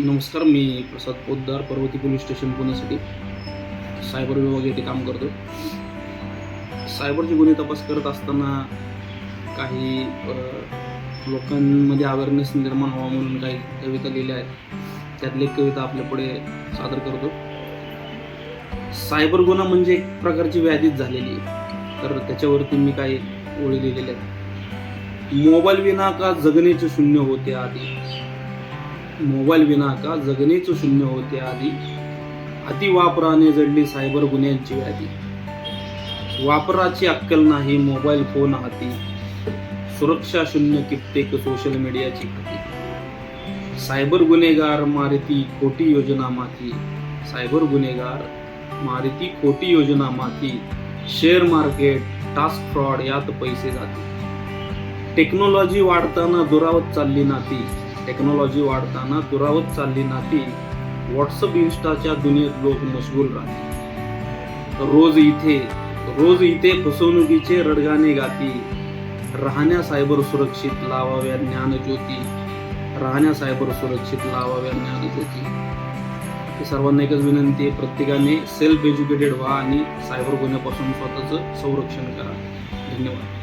नमस्कार मी Prasad Poddar Parvati police station पुण्यासाठी सायबर विभाग येथे काम करतो. सायबरचे गुन्हे तपास करत असताना काही लोकांमध्ये अवेअरनेस निर्माण व्हावा म्हणून काही कविता लिहिल्या आहेत. त्यातली एक कविता आपल्या पुढे सादर करतो. सायबर गुन्हा म्हणजे एक प्रकारची व्याधीच झालेली आहे. तर त्याच्यावरती मी काही ओळी लिहिलेल्या आहेत. मोबाईल विना का जगण्याचे शून्य होते आधी. मोबाईल विना का जगणेच शून्य होते आधी. अतिवापराने जडली सायबर गुन्ह्यांची व्याधी वापराची अक्कल नाही मोबाईल फोन हाती. सुरक्षा शून्य कित्येक सोशल मीडियाची खाती सायबर गुन्हेगार मारिती खोटी योजना माती सायबर गुन्हेगार मारिती खोटी योजना माती शेअर मार्केट टास्क फ्रॉड यात पैसे जाते. टेक्नॉलॉजी वाढताना दुरावत चालली नाती. टेक्नॉलॉजी वाढताना दुरावत चालली नाती व्हॉट्सअप इन्स्टाच्या दुनियेत लोक मशगूल राहते रोज इथे रोज इथे फसवणुकीचे रडगाणे गाती. राहण्या सायबर सुरक्षित लावाव्या ज्ञानज्योती. राहण्या सायबर सुरक्षित लावाव्या ज्ञानज्योती. ही सर्वांना एकच विनंती आहे प्रत्येकाने सेल्फ एज्युकेटेड व्हा आणि सायबर गुन्ह्यापासून स्वतःचं संरक्षण करा. धन्यवाद.